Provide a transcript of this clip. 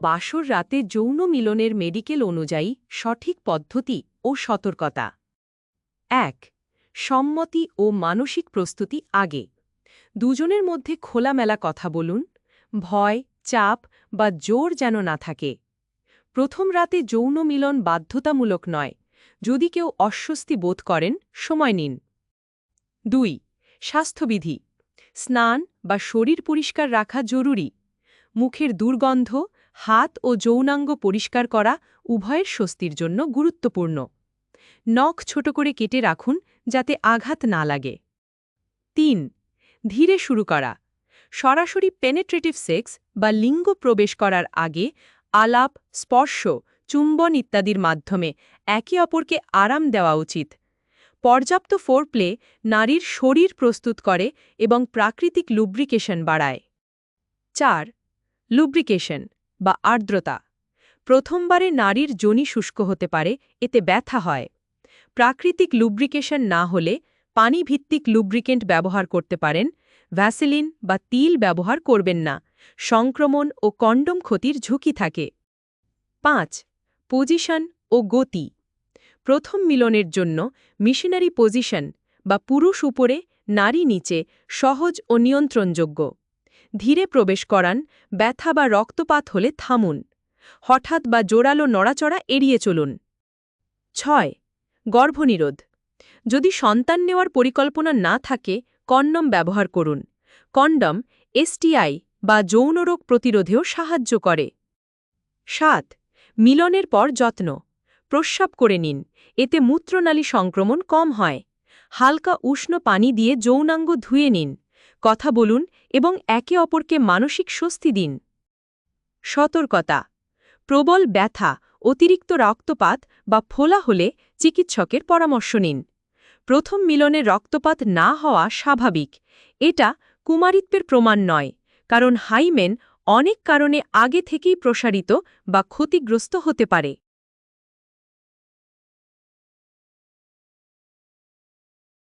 বাসর রাতে যৌন মিলনের মেডিকেল অনুযায়ী সঠিক পদ্ধতি ও সতর্কতা। এক, সম্মতি ও মানসিক প্রস্তুতি আগে। দুজনের মধ্যে খোলামেলা কথা বলুন, ভয়, চাপ বা জোর যেন না থাকে। প্রথম রাতে যৌন মিলন বাধ্যতামূলক নয়, যদি কেউ অস্বস্তি বোধ করেন, সময় নিন। দুই, স্বাস্থ্যবিধি। স্নান বা শরীর পরিষ্কার রাখা জরুরি। মুখের দুর্গন্ধ হাত ও যৌনাঙ্গ পরিষ্কার করা উভয়ের স্বস্তির জন্য গুরুত্বপূর্ণ। নখ ছোট করে কেটে রাখুন যাতে আঘাত না লাগে। তিন, ধীরে শুরু করা। সরাসরি পেনেট্রেটিভ সেক্স বা লিঙ্গ প্রবেশ করার আগে আলাপ, স্পর্শ, চুম্বন ইত্যাদির মাধ্যমে একে অপরকে আরাম দেওয়া উচিত। পর্যাপ্ত ফোরপ্লে নারীর শরীর প্রস্তুত করে এবং প্রাকৃতিক লুব্রিকেশন বাড়ায়। চার লুব্রিকেশন বা আর্দ্রতা। প্রথমবারে নারীর যোনি শুষ্ক হতে পারে, এতে ব্যথা হয়। প্রাকৃতিক লুব্রিকেশন না হলে পানিভিত্তিক লুব্রিকেন্ট ব্যবহার করতে পারেন, ভ্যাসেলিন বা তিল ব্যবহার করবেন না, সংক্রমণ ও কন্ডম ক্ষতির ঝুঁকি থাকে। পাঁচ, পজিশন ও গতি। প্রথম মিলনের জন্য মিশনারি পজিশন বা পুরুষ উপরে নারী নিচে সহজ ও নিয়ন্ত্রণযোগ্য। ধীরে প্রবেশ করান, ব্যথা বা রক্তপাত হলে থামুন। হঠাৎ বা জোরালো নড়াচড়া এড়িয়ে চলুন। ছয়, গর্ভনিরোধ। যদি সন্তান নেওয়ার পরিকল্পনা না থাকে, কন্ডম ব্যবহার করুন। কন্ডম এসটিআই বা যৌনরোগ প্রতিরোধেও সাহায্য করে। সাত, মিলনের পর যত্ন। প্রস্রাব করে নিন, এতে মূত্রনালী সংক্রমণ কম হয়। হালকা উষ্ণ পানি দিয়ে যৌনাঙ্গ ধুয়ে নিন। কথা বলুন এবং একে অপরকে মানসিক স্বস্তি দিন। সতর্কতা। প্রবল ব্যথা, অতিরিক্ত রক্তপাত বা ফোলা হলে চিকিৎসকের পরামর্শ নিন। প্রথম মিলনে রক্তপাত না হওয়া স্বাভাবিক। এটা কুমারিত্বের প্রমাণ নয়, কারণ হাইমেন অনেক কারণে আগে থেকেই প্রসারিত বা ক্ষতিগ্রস্ত হতে পারে।